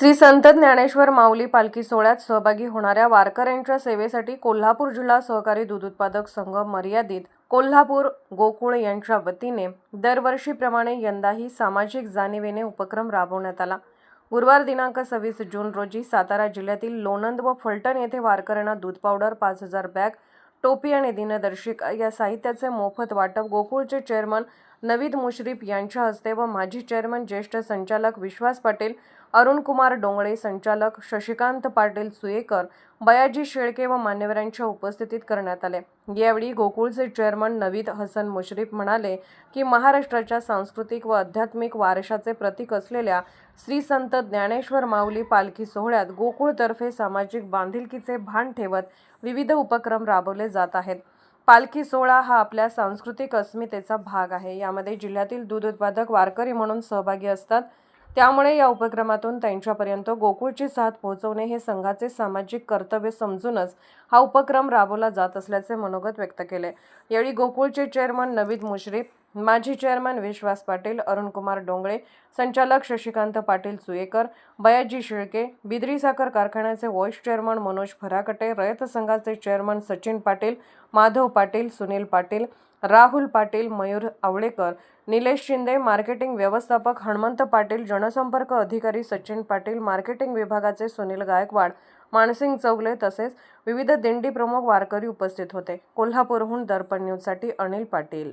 श्री संत ज्ञानेश्वर माऊली पालखी सोहळ्यात सहभागी होणाऱ्या वारकऱ्यांच्या सेवेसाठी कोल्हापूर जिल्हा सहकारी दूध उत्पादक संघ मर्यादित कोल्हापूर गोकुळ यांच्या वतीने दरवर्षीप्रमाणे यंदाही सामाजिक जाणीवेने उपक्रम राबवण्यात आला. गुरुवार दिनांक सव्वीस जून रोजी सातारा जिल्ह्यातील लोणंद व फलटण येथे वारकऱ्यांना दूध पावडर पाच हजार बॅग टोपी आणि दिनदर्शिका या साहित्याचे मोफत वाटप गोकुळचे चेअरमन नवीद मुश्रीफ यांच्या हस्ते व माजी चेअरमन ज्येष्ठ संचालक विश्वास पाटील अरुणकुमार डोंगळे संचालक शशिकांत पाटील सुयेकर बयाजी शेळके व मान्यवरांच्या उपस्थितीत करण्यात आले. यावेळी गोकुळचे चेअरमन नवीद हसन मुश्रीफ म्हणाले की महाराष्ट्राच्या सांस्कृतिक व आध्यात्मिक वारशाचे प्रतीक असलेल्या श्री संत ज्ञानेश्वर माऊली पालखी सोहळ्यात गोकुळतर्फे सामाजिक बांधिलकीचे भान ठेवत विविध उपक्रम राबवले जात आहेत. पालखी सोहळा हा आपल्या सांस्कृतिक अस्मितेचा भाग आहे. यामध्ये जिल्ह्यातील दूध उत्पादक वारकरी म्हणून सहभागी असतात. त्यामुळे या उपक्रमातून त्यांच्यापर्यंत गोकुळची साथ पोहोचवणे हे संघाचे सामाजिक कर्तव्य समजूनच हा उपक्रम राबवला जात असल्याचे मनोगत व्यक्त केले. यावेळी गोकुळचे चेअरमन नवीद मुश्रीफ माजी चेअरमन विश्वास पाटील अरुणकुमार डोंगळे संचालक शशिकांत पाटील सुयेकर बयाजी शिळके बिद्री साखर कारखान्याचे व्हाईस चेअरमन मनोज फराकटे रयत संघाचे चेअरमन सचिन पाटील माधव पाटील सुनील पाटील राहुल पाटील मयूर आवळेकर निलेश शिंदे मार्केटिंग व्यवस्थापक हणमंत पाटील जनसंपर्क अधिकारी सचिन पाटील मार्केटिंग विभागाचे सुनील गायकवाड मानसिंग चौगले तसेच विविध दिंडी प्रमुख वारकरी उपस्थित होते. कोल्हापूरहून दर्पण न्यूजसाठी अनिल पाटील.